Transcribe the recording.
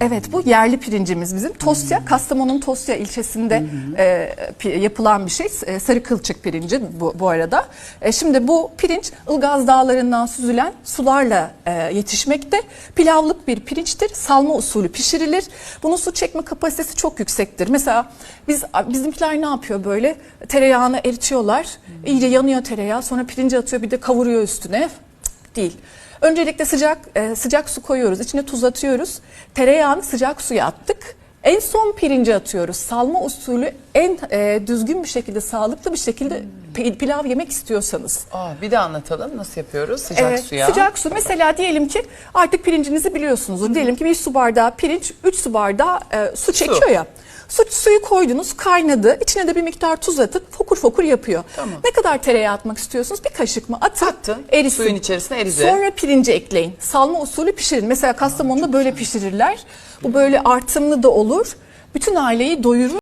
Evet bu yerli pirincimiz bizim. Tosya, Kastamonu'nun Tosya ilçesinde e, pi- yapılan bir şey. E, sarı kılçık pirinci bu, bu arada. E, şimdi bu pirinç Ilgaz Dağları'ndan süzülen sularla e, yetişmekte. Pilavlık bir pirinçtir. Salma usulü pişirilir. Bunun su çekme kapasitesi çok yüksektir. Mesela biz bizimkiler ne yapıyor böyle? Tereyağını eritiyorlar. İyice yanıyor tereyağı. Sonra pirinci atıyor bir de kavuruyor üstüne. Değil. Öncelikle sıcak e, sıcak su koyuyoruz. İçine tuz atıyoruz. Tereyağını sıcak suya attık. En son pirinci atıyoruz. Salma usulü en e, düzgün bir şekilde, sağlıklı bir şekilde pi- pilav yemek istiyorsanız. Aa, bir de anlatalım nasıl yapıyoruz sıcak Ee, suya. Sıcak su mesela diyelim ki artık pirincinizi biliyorsunuz. Diyelim ki bir su bardağı pirinç, 3 su bardağı e, su çekiyor ya. Su, suyu koydunuz kaynadı. İçine de bir miktar tuz atıp fokur fokur yapıyor. Tamam. Ne kadar tereyağı atmak istiyorsunuz? Bir kaşık mı? Atın. Attın, Erisin. suyun içerisine eridi. Sonra pirinci ekleyin. Salma usulü pişirin. Mesela Kastamonu'da böyle pişirirler. Bu böyle artımlı da olur. Bütün aileyi doyurur.